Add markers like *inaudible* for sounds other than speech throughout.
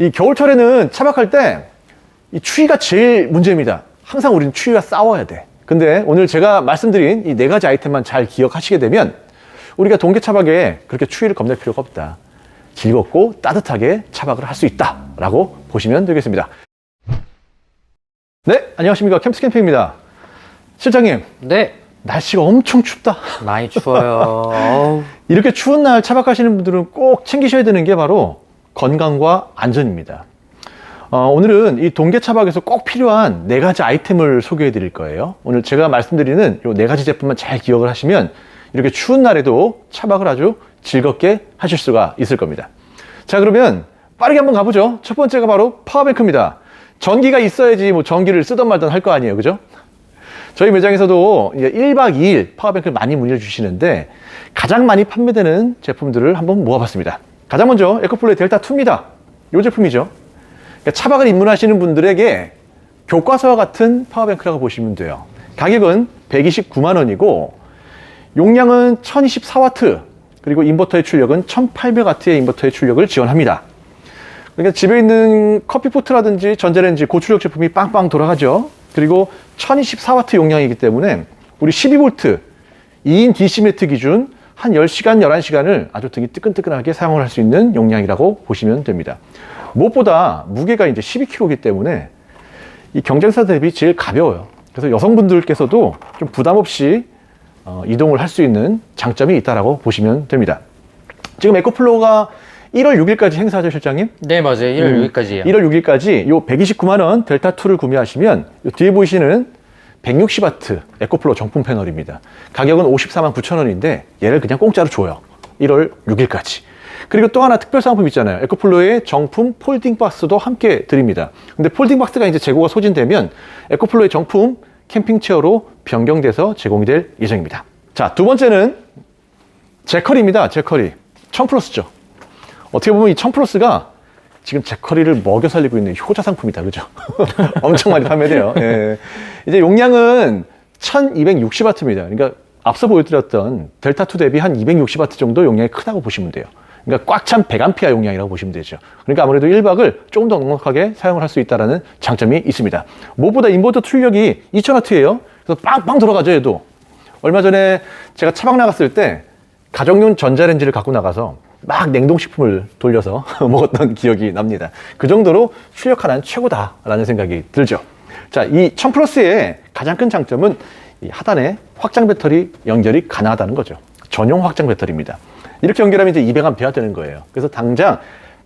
이 겨울철에는 차박할 때 이 추위가 제일 문제입니다. 항상 우리는 추위와 싸워야 돼. 근데 오늘 제가 말씀드린 이 네 가지 아이템만 잘 기억하시게 되면 우리가 동계 차박에 그렇게 추위를 겁낼 필요가 없다. 즐겁고 따뜻하게 차박을 할 수 있다라고 보시면 되겠습니다. 네, 안녕하십니까. 캠스 캠핑입니다. 실장님, 네, 날씨가 엄청 춥다. 많이 추워요. *laughs* 이렇게 추운 날 차박하시는 분들은 꼭 챙기셔야 되는 게 바로 건강과 안전입니다. 어, 오늘은 이 동계 차박에서 꼭 필요한 네 가지 아이템을 소개해 드릴 거예요. 오늘 제가 말씀드리는 이 네 가지 제품만 잘 기억을 하시면 이렇게 추운 날에도 차박을 아주 즐겁게 하실 수가 있을 겁니다. 자, 그러면 빠르게 한번 가보죠. 첫 번째가 바로 파워뱅크입니다. 전기가 있어야지 뭐 전기를 쓰던 말던 할 거 아니에요. 그죠? 저희 매장에서도 이제 1박 2일 파워뱅크를 많이 문의해 주시는데 가장 많이 판매되는 제품들을 한번 모아봤습니다. 가장 먼저 에코플레이 델타 2입니다. 이 제품이죠. 그러니까 차박을 입문하시는 분들에게 교과서와 같은 파워뱅크라고 보시면 돼요. 가격은 129만 원이고 용량은 1024와트 그리고 인버터의 출력은 1800와트의 인버터의 출력을 지원합니다. 그러니까 집에 있는 커피포트라든지 전자레인지 고출력 제품이 빵빵 돌아가죠. 그리고 1024와트 용량이기 때문에 우리 12V 2인 DC 매트 기준 한 10시간, 11시간을 아주 등이 뜨끈뜨끈하게 사용을 할 수 있는 용량이라고 보시면 됩니다. 무엇보다 무게가 이제 12kg이기 때문에 이 경쟁사 대비 제일 가벼워요. 그래서 여성분들께서도 좀 부담 없이 어, 이동을 할 수 있는 장점이 있다라고 보시면 됩니다. 지금 에코플로우가 1월 6일까지 행사하죠, 실장님? 네, 맞아요. 1월 음, 6일까지예요. 1월 6일까지 요 129만 원 델타 2를 구매하시면 요 뒤에 보이시는 160와트 에코플로 정품 패널입니다. 가격은 54만 9천 원인데 얘를 그냥 공짜로 줘요. 1월 6일까지. 그리고 또 하나 특별 상품 있잖아요. 에코플로의 정품 폴딩 박스도 함께 드립니다. 근데 폴딩 박스가 이제 재고가 소진되면 에코플로의 정품 캠핑 체어로 변경돼서 제공이 될 예정입니다. 자, 두 번째는 제커리입니다. 제커리. 1000플러스죠. 어떻게 보면 이 1000플러스가 지금 제 커리를 먹여 살리고 있는 효자 상품이다. 그죠? *laughs* 엄청 많이 판매돼요. *laughs* 예. 이제 용량은 1260와트입니다. 그러니까 앞서 보여드렸던 델타2 대비 한 260와트 정도 용량이 크다고 보시면 돼요. 그러니까 꽉 찬 100A 용량이라고 보시면 되죠. 그러니까 아무래도 1박을 조금 더 넉넉하게 사용을 할 수 있다는 장점이 있습니다. 무엇보다 인버터 출력이 2000W예요. 그래서 빵빵 들어가죠, 얘도. 얼마 전에 제가 차박 나갔을 때 가정용 전자레인지를 갖고 나가서 막 냉동식품을 돌려서 *laughs* 먹었던 기억이 납니다. 그 정도로 출력 하나는 최고다라는 생각이 들죠. 자, 이 1000플러스의 가장 큰 장점은 이 하단에 확장 배터리 연결이 가능하다는 거죠. 전용 확장 배터리입니다. 이렇게 연결하면 이제 200A 되는 거예요. 그래서 당장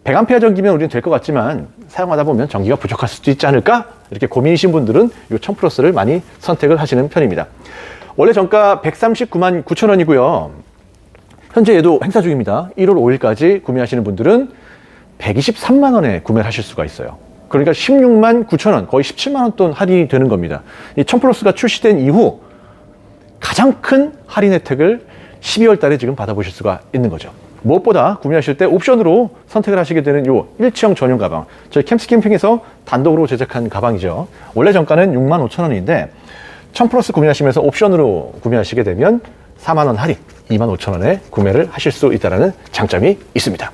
100A 전기면 우리는 될 것 같지만 사용하다 보면 전기가 부족할 수도 있지 않을까? 이렇게 고민이신 분들은 이 1000플러스를 많이 선택을 하시는 편입니다. 원래 정가 139만 9천 원이고요. 현재 얘도 행사 중입니다. 1월 5일까지 구매하시는 분들은 123만 원에 구매를 하실 수가 있어요. 그러니까 16만 9천 원, 거의 17만 원 돈 할인이 되는 겁니다. 이 1000플러스가 출시된 이후 가장 큰 할인 혜택을 12월 달에 지금 받아보실 수가 있는 거죠. 무엇보다 구매하실 때 옵션으로 선택을 하시게 되는 요 일체형 전용 가방. 저희 캠스 캠핑에서 단독으로 제작한 가방이죠. 원래 정가는 6만 5천 원인데 1000 플러스 구매하시면서 옵션으로 구매하시게 되면 4만 원 할인, 2만 5천 원에 구매를 하실 수 있다는 장점이 있습니다.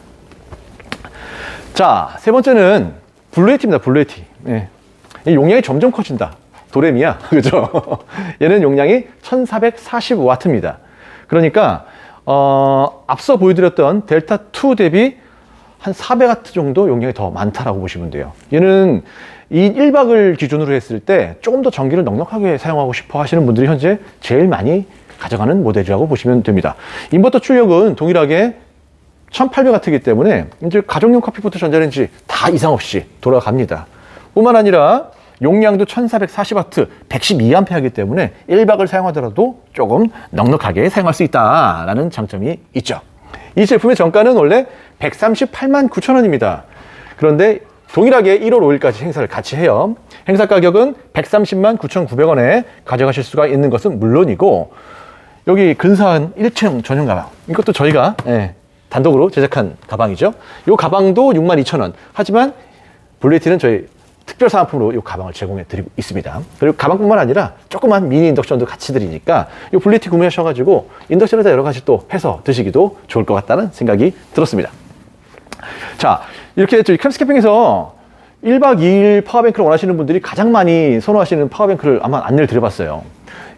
자, 세 번째는 블루에티입니다. 블루에티. 예. 이 용량이 점점 커진다. 도레미야. *laughs* 그죠? 얘는 용량이 1445와트입니다. 그러니까, 어, 앞서 보여드렸던 델타2 대비 한 400와트 정도 용량이 더 많다라고 보시면 돼요. 얘는 이 1박을 기준으로 했을 때 조금 더 전기를 넉넉하게 사용하고 싶어 하시는 분들이 현재 제일 많이 가져가는 모델이라고 보시면 됩니다. 인버터 출력은 동일하게 1800W이기 때문에 이제 가정용 커피포트 전자레인지 다 이상 없이 돌아갑니다. 뿐만 아니라 용량도 1440W, 112A이기 때문에 1박을 사용하더라도 조금 넉넉하게 사용할 수 있다라는 장점이 있죠. 이 제품의 정가는 원래 138만 9천 원입니다. 그런데 동일하게 1월 5일까지 행사를 같이 해요. 행사 가격은 130만 9,900원에 가져가실 수가 있는 것은 물론이고 여기 근사한 일체형 전용 가방 이것도 저희가 예, 단독으로 제작한 가방이죠. 이 가방도 6만 2천 원. 하지만 블루에티는 저희 특별 사은품으로 이 가방을 제공해 드리고 있습니다. 그리고 가방뿐만 아니라 조그만 미니 인덕션도 같이 드리니까 이 블루에티 구매하셔가지고 인덕션에다 여러 가지 또 해서 드시기도 좋을 것 같다는 생각이 들었습니다. 자, 이렇게 저희 캠스캠핑에서 1박 2일 파워뱅크를 원하시는 분들이 가장 많이 선호하시는 파워뱅크를 아마 안내를 드려봤어요.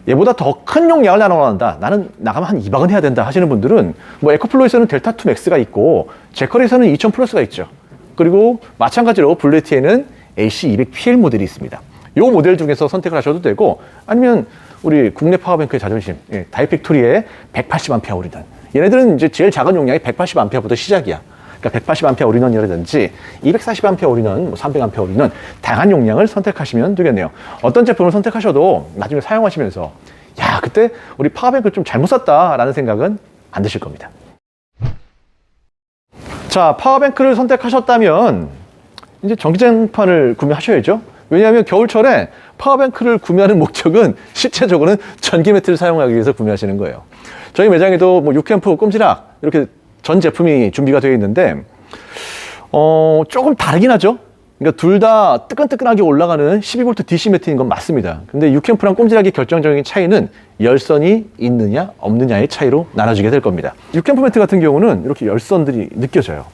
얘보다 더 큰 용량을 나눠 원한다. 나는 나가면 한 2박은 해야 된다 하시는 분들은 뭐 에코플로에서는 델타2 맥스가 있고 제컬에서는 2000 플러스가 있죠. 그리고 마찬가지로 블루에티에는 AC200PL 모델이 있습니다. 이 모델 중에서 선택을 하셔도 되고 아니면 우리 국내 파워뱅크의 자존심 예, 다이팩토리의 180A 올인원 얘네들은 이제 제일 작은 용량이 180A부터 시작이야. 그러니까 180A 올인원이라든지 240A 올인원, 뭐 300A 올인원 다양한 용량을 선택하시면 되겠네요. 어떤 제품을 선택하셔도 나중에 사용하시면서 야 그때 우리 파워뱅크를 좀 잘못 샀다라는 생각은 안 드실 겁니다. 자 파워뱅크를 선택하셨다면 이제 전기장판을 구매하셔야죠. 왜냐하면 겨울철에 파워뱅크를 구매하는 목적은 *laughs* 실제적으로는 전기 매트를 사용하기 위해서 구매하시는 거예요. 저희 매장에도 뭐 유캠프, 꼼지락 이렇게 전 제품이 준비가 되어 있는데 어, 조금 다르긴 하죠. 그러니까 둘 다 뜨끈뜨끈하게 올라가는 12V DC 매트인 건 맞습니다. 근데 유캠프랑 꼼지락의 결정적인 차이는 열선이 있느냐 없느냐의 차이로 나눠지게 될 겁니다. 유캠프 매트 같은 경우는 이렇게 열선들이 느껴져요.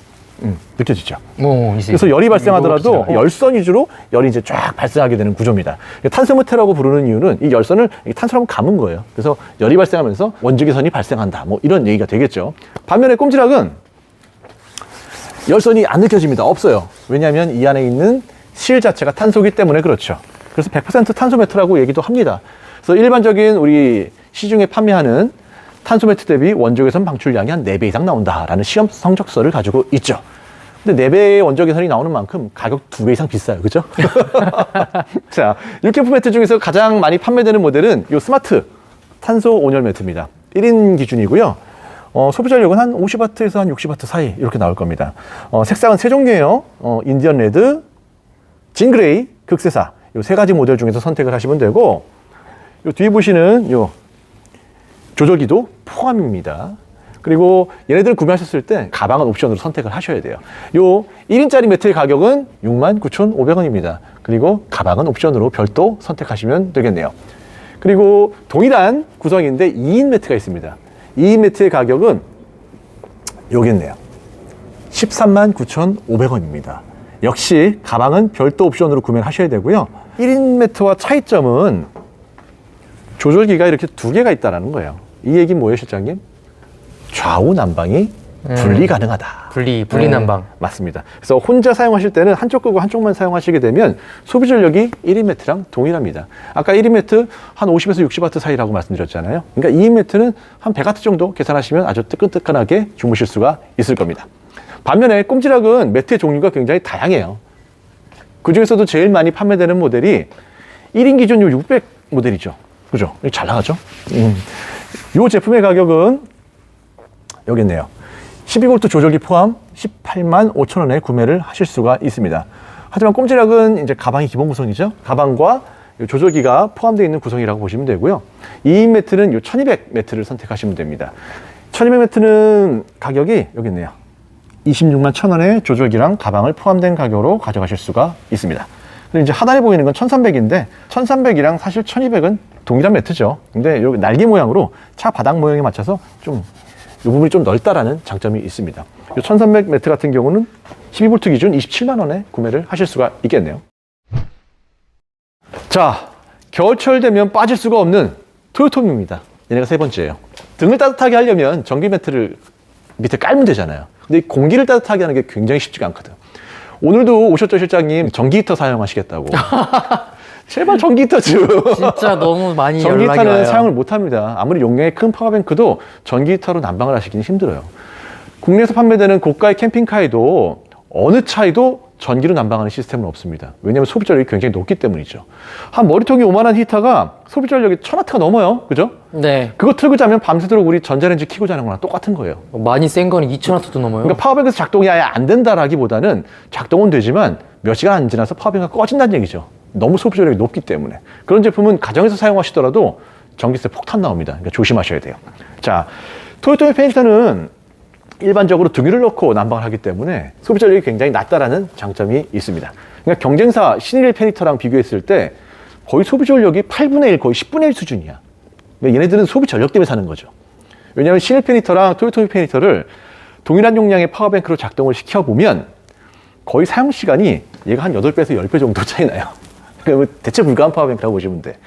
음, 느껴지죠. 뭐 있어요. 그래서 열이 발생하더라도 열선 위주로 열이 이제 쫙 발생하게 되는 구조입니다. 탄소매트라고 부르는 이유는 이 열선을 이 탄소로 감은 거예요. 그래서 열이 발생하면서 원적외선이 발생한다. 뭐 이런 얘기가 되겠죠. 반면에 꼼지락은 열선이 안 느껴집니다. 없어요. 왜냐하면 이 안에 있는 실 자체가 탄소기 때문에 그렇죠. 그래서 100% 탄소매트라고 얘기도 합니다. 그래서 일반적인 우리 시중에 판매하는 탄소매트 대비 원적외선 방출량이 한 4배 이상 나온다라는 시험 성적서를 가지고 있죠. 근데 4배의 원적외선이 나오는 만큼 가격 2배 이상 비싸요. 그죠? *laughs* 자, 육캠프 매트 중에서 가장 많이 판매되는 모델은 이 스마트 탄소 온열 매트입니다. 1인 기준이고요. 어, 소비 전력은 한 50와트에서 한 60와트 사이 이렇게 나올 겁니다. 어, 색상은 세 종류예요. 어, 인디언 레드, 진그레이, 극세사 이 세 가지 모델 중에서 선택을 하시면 되고 요 뒤에 보시는 요 조절기도 포함입니다. 그리고 얘네들 구매하셨을 때 가방은 옵션으로 선택을 하셔야 돼요. 요 1인짜리 매트의 가격은 69,500원입니다. 그리고 가방은 옵션으로 별도 선택하시면 되겠네요. 그리고 동일한 구성인데 2인 매트가 있습니다. 2인 매트의 가격은 요겠네요. 13만 9,500원입니다. 역시 가방은 별도 옵션으로 구매를 하셔야 되고요. 1인 매트와 차이점은 조절기가 이렇게 두 개가 있다는 거예요. 이 얘기는 뭐예요, 실장님? 좌우 난방이 분리 가능하다. 분리 분리 난방. 네, 맞습니다. 그래서 혼자 사용하실 때는 한쪽 끄고 한쪽만 사용하시게 되면 소비 전력이 1인 매트랑 동일합니다. 아까 1인 매트 한 50에서 60와트 사이라고 말씀드렸잖아요. 그러니까 2인 매트는 한 100와트 정도 계산하시면 아주 뜨끈뜨끈하게 주무실 수가 있을 겁니다. 반면에 꼼지락은 매트의 종류가 굉장히 다양해요. 그 중에서도 제일 많이 판매되는 모델이 1인 기준 요600 모델이죠. 그죠? 잘 나가죠? 음. 이 제품의 가격은 여기 있네요. 12V 조절기 포함 18만 5천 원에 구매를 하실 수가 있습니다. 하지만 꼼지락은 이제 가방이 기본 구성이죠. 가방과 이 조절기가 포함되어 있는 구성이라고 보시면 되고요. 2인 매트는 이 1200 매트를 선택하시면 됩니다. 1200 매트는 가격이 여기 있네요. 26만 1천 원에 조절기랑 가방을 포함된 가격으로 가져가실 수가 있습니다. 그리고 이제 하단에 보이는 건 1300인데 1300이랑 사실 1200은 동일한 매트죠. 근데 여기 날개 모양으로 차 바닥 모양에 맞춰서 좀 이 부분이 좀 넓다라는 장점이 있습니다. 이 1300 매트 같은 경우는 12V 기준 27만 원에 구매를 하실 수가 있겠네요. 자, 겨울철 되면 빠질 수가 없는 토요토미입니다. 얘네가 세 번째예요. 등을 따뜻하게 하려면 전기 매트를 밑에 깔면 되잖아요. 근데 이 공기를 따뜻하게 하는 게 굉장히 쉽지가 않거든. 오늘도 오셨죠, 실장님? 전기 히터 사용하시겠다고. *laughs* 제발 전기 히터 좀. 진짜 너무 많이 연락이 히터는 와요. 사용을 못 합니다. 아무리 용량이 큰 파워뱅크도 전기 히터로 난방을 하시기는 힘들어요. 국내에서 판매되는 고가의 캠핑카에도 어느 차에도 전기로 난방하는 시스템은 없습니다. 왜냐하면 소비 전력이 굉장히 높기 때문이죠. 한 머리통이 오만한 히터가 소비 전력이 1000와트가 넘어요. 그죠? 네. 그거 틀고 자면 밤새도록 우리 전자레인지 켜고 자는 거랑 똑같은 거예요. 많이 센 거는 2,000와트도 넘어요. 그러니까 파워뱅크에서 작동이 아예 안 된다라기보다는 작동은 되지만 몇 시간 안 지나서 파워뱅크가 꺼진다는 얘기죠. 너무 소비 전력이 높기 때문에. 그런 제품은 가정에서 사용하시더라도 전기세 폭탄 나옵니다. 그러니까 조심하셔야 돼요. 자, 토요토미 페인터는 일반적으로 등유를 넣고 난방을 하기 때문에 소비 전력이 굉장히 낮다라는 장점이 있습니다. 그러니까 경쟁사 신일 페니터랑 비교했을 때 거의 소비 전력이 8분의 1, 거의 10분의 1 수준이야. 그러니까 얘네들은 소비 전력 때문에 사는 거죠. 왜냐하면 신일 페니터랑 토요토미 페니터를 동일한 용량의 파워뱅크로 작동을 시켜보면 거의 사용 시간이 얘가 한 8배에서 10배 정도 차이 나요. 대체 불가한 파워뱅크라고 보시면 돼.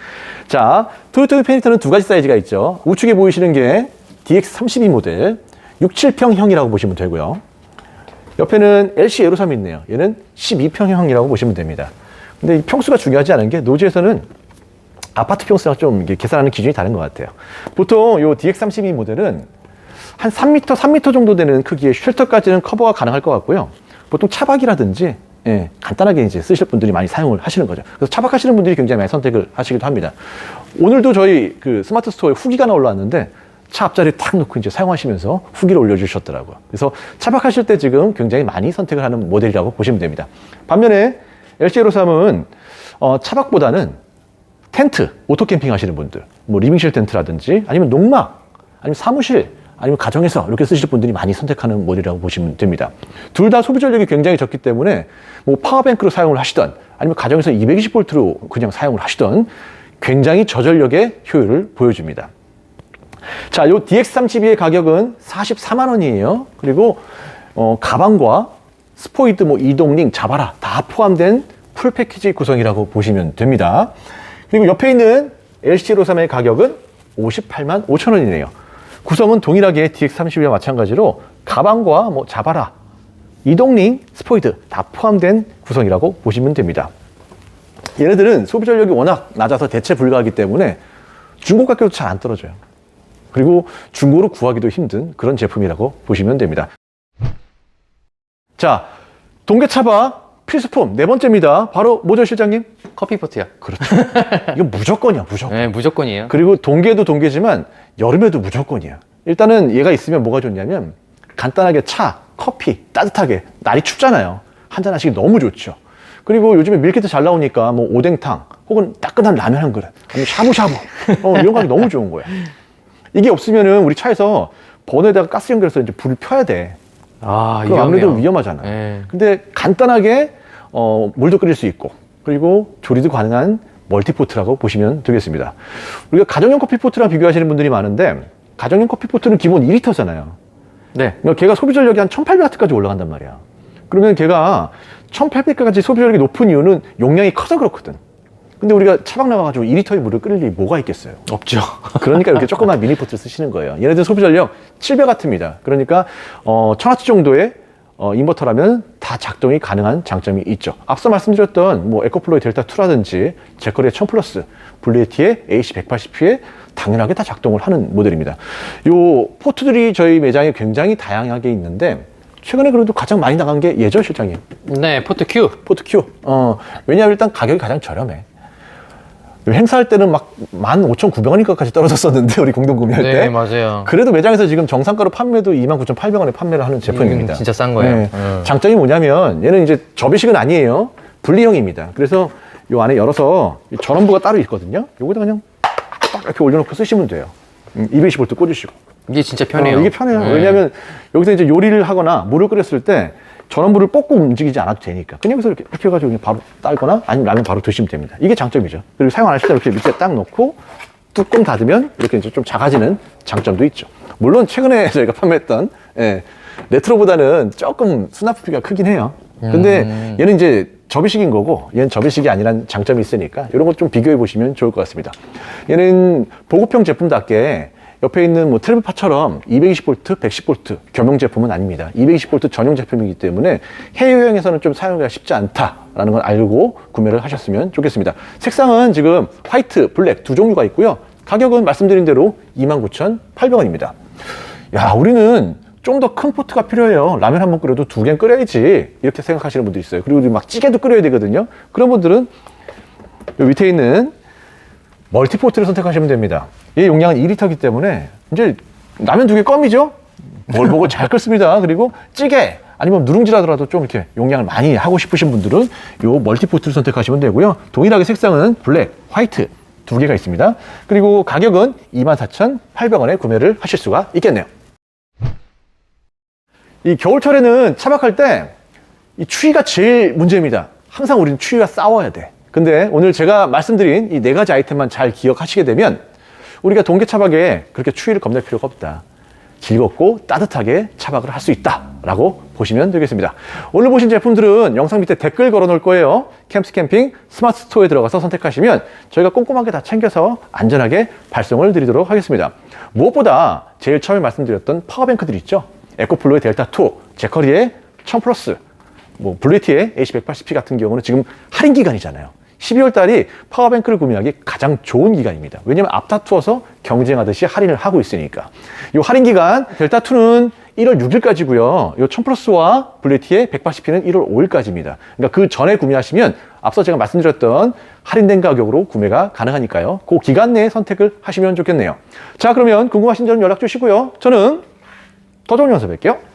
자, 토요타 페니터는 두 가지 사이즈가 있죠. 우측에 보이시는 게 DX32 모델 67평형이라고 보시면 되고요. 옆에는 LC 에로3이 있네요. 얘는 12평형이라고 보시면 됩니다. 근데 이 평수가 중요하지 않은 게 노지에서는 아파트 평수랑 좀 계산하는 기준이 다른 것 같아요. 보통 요 DX32 모델은 한 3m, 3m 정도 되는 크기의 쉘터까지는 커버가 가능할 것 같고요. 보통 차박이라든지 예, 간단하게 이제 쓰실 분들이 많이 사용을 하시는 거죠. 그래서 차박하시는 분들이 굉장히 많이 선택을 하시기도 합니다. 오늘도 저희 그 스마트 스토어에 후기가 하나 올라왔는데 차 앞자리에 탁 놓고 이제 사용하시면서 후기를 올려주셨더라고요. 그래서 차박하실 때 지금 굉장히 많이 선택을 하는 모델이라고 보시면 됩니다. 반면에 LC로3은 어, 차박보다는 텐트, 오토 캠핑 하시는 분들, 뭐 리빙실 텐트라든지 아니면 농막, 아니면 사무실, 아니면 가정에서 이렇게 쓰실 분들이 많이 선택하는 모델이라고 보시면 됩니다. 둘 다 소비 전력이 굉장히 적기 때문에 뭐 파워뱅크로 사용을 하시던 아니면 가정에서 220V로 그냥 사용을 하시던 굉장히 저전력의 효율을 보여줍니다. 자, 요 DX32의 가격은 44만 원이에요. 그리고 어, 가방과 스포이드, 뭐 이동링, 자바라 다 포함된 풀 패키지 구성이라고 보시면 됩니다. 그리고 옆에 있는 LC로3의 가격은 58만 5천 원이네요. 구성은 동일하게 DX32와 마찬가지로 가방과 뭐 자바라, 이동링, 스포이드 다 포함된 구성이라고 보시면 됩니다. 얘네들은 소비 전력이 워낙 낮아서 대체 불가하기 때문에 중고 가격도 잘 안 떨어져요. 그리고 중고로 구하기도 힘든 그런 제품이라고 보시면 됩니다. 자, 동계 차박 필수품 네 번째입니다. 바로 뭐죠, 실장님? 커피포트요. 그렇죠. 이건 무조건이야, 무조건. 네, 무조건이에요. 그리고 동계도 동계지만 여름에도 무조건이야. 일단은 얘가 있으면 뭐가 좋냐면 간단하게 차, 커피 따뜻하게 날이 춥잖아요. 한잔 하시기 너무 좋죠. 그리고 요즘에 밀키트 잘 나오니까 뭐 오뎅탕 혹은 따끈한 라면 한 그릇 아니면 샤브샤브 어, 이런 거 너무 좋은 거야. 이게 없으면은 우리 차에서 버너에다가 가스 연결해서 이제 불을 펴야 돼. 아, 그럼 아무래도 위험하잖아. 네. 근데 간단하게 어, 물도 끓일 수 있고 그리고 조리도 가능한 멀티포트라고 보시면 되겠습니다. 우리가 가정용 커피포트랑 비교하시는 분들이 많은데 가정용 커피포트는 기본 2리터잖아요. 네. 그러니까 걔가 소비 전력이 한 1800W까지 올라간단 말이야. 그러면 걔가 1800W까지 소비 전력이 높은 이유는 용량이 커서 그렇거든. 근데 우리가 차박 나와가지고 2리터의 물을 끓일 일이 뭐가 있겠어요? 없죠. 그러니까 이렇게 *laughs* 조그만 미니포트를 쓰시는 거예요. 얘네들 소비 전력 700W입니다. 그러니까 어, 1000W 정도의 어, 인버터라면 다 작동이 가능한 장점이 있죠. 앞서 말씀드렸던 뭐 에코플로이 델타 2라든지 제커리의 1000 플러스, 블리에티의 AC180P에 당연하게 다 작동을 하는 모델입니다. 요 포트들이 저희 매장에 굉장히 다양하게 있는데 최근에 그래도 가장 많이 나간 게 예죠 실장님 네, 포트 Q. 포트 Q. 어, 왜냐하면 일단 가격이 가장 저렴해. 행사할 때는 막 15,900원인가까지 떨어졌었는데 우리 공동 구매할 네, 때. 맞아요. 그래도 매장에서 지금 정상가로 판매도 29,800원에 판매를 하는 제품입니다. 이건 진짜 싼 거예요. 네. 음. 장점이 뭐냐면 얘는 이제 접이식은 아니에요. 분리형입니다. 그래서 요 안에 열어서 이 전원부가 따로 있거든요. 요거다 그냥 딱 이렇게 올려놓고 쓰시면 돼요. 음, 220V 꽂으시고. 이게 진짜 편해요. 어, 이게 편해요. 네. 왜냐하면 여기서 이제 요리를 하거나 물을 끓였을 때 전원불을 뽑고 움직이지 않아도 되니까 그냥 여기서 이렇게 이렇게 해가지고 그냥 바로 딸거나 아니면 라면 바로 드시면 됩니다. 이게 장점이죠. 그리고 사용 안 하실 때 이렇게 밑에 딱 놓고 뚜껑 닫으면 이렇게 이제 좀 작아지는 장점도 있죠. 물론 최근에 *laughs* 저희가 판매했던 예, 레트로보다는 조금 수납비가 크긴 해요. 근데 음. 얘는 이제 접이식인 거고 얘는 접이식이 아니란 장점이 있으니까 이런 것 좀 비교해 보시면 좋을 것 같습니다. 얘는 보급형 제품답게 옆에 있는 뭐 트래블파처럼 220V, 110V 겸용 제품은 아닙니다. 220V 전용 제품이기 때문에 해외여행에서는 좀 사용하기가 쉽지 않다라는 걸 알고 구매를 하셨으면 좋겠습니다. 색상은 지금 화이트, 블랙 두 종류가 있고요. 가격은 말씀드린 대로 29,800원입니다. 야, 우리는 좀 더 큰 포트가 필요해요. 라면 한 번 끓여도 두 개는 끓여야지. 이렇게 생각하시는 분들이 있어요. 그리고 막 찌개도 끓여야 되거든요. 그런 분들은 요 밑에 있는 멀티포트를 선택하시면 됩니다. 얘 용량은 2리터이기 때문에 이제 라면 두 개 껌이죠? 뭘 보고 잘 끓습니다. 그리고 찌개 아니면 누룽지라더라도 좀 이렇게 용량을 많이 하고 싶으신 분들은 요 멀티포트를 선택하시면 되고요. 동일하게 색상은 블랙, 화이트 두 개가 있습니다. 그리고 가격은 24,800원에 구매를 하실 수가 있겠네요. 이 겨울철에는 차박할 때 이 추위가 제일 문제입니다. 항상 우리는 추위와 싸워야 돼. 근데 오늘 제가 말씀드린 이 네 가지 아이템만 잘 기억하시게 되면 우리가 동계 차박에 그렇게 추위를 겁낼 필요가 없다. 즐겁고 따뜻하게 차박을 할 수 있다라고 보시면 되겠습니다. 오늘 보신 제품들은 영상 밑에 댓글 걸어 놓을 거예요. 캠스 캠핑 스마트 스토어에 들어가서 선택하시면 저희가 꼼꼼하게 다 챙겨서 안전하게 발송을 드리도록 하겠습니다. 무엇보다 제일 처음에 말씀드렸던 파워뱅크들 있죠. 에코플로의 델타2, 제커리의 1000 플러스, 뭐 블루이티의 AC180P 같은 경우는 지금 할인 기간이잖아요. 12월 달이 파워뱅크를 구매하기 가장 좋은 기간입니다. 왜냐면 앞다투어서 경쟁하듯이 할인을 하고 있으니까. 이 할인 기간 델타2는 1월 6일까지고요. 이1000 플러스와 블루이티의 180P는 1월 5일까지입니다. 그러니까 그 전에 구매하시면 앞서 제가 말씀드렸던 할인된 가격으로 구매가 가능하니까요. 그 기간 내에 선택을 하시면 좋겠네요. 자, 그러면 궁금하신 점 연락 주시고요. 저는 더 좋은 영상 뵐게요.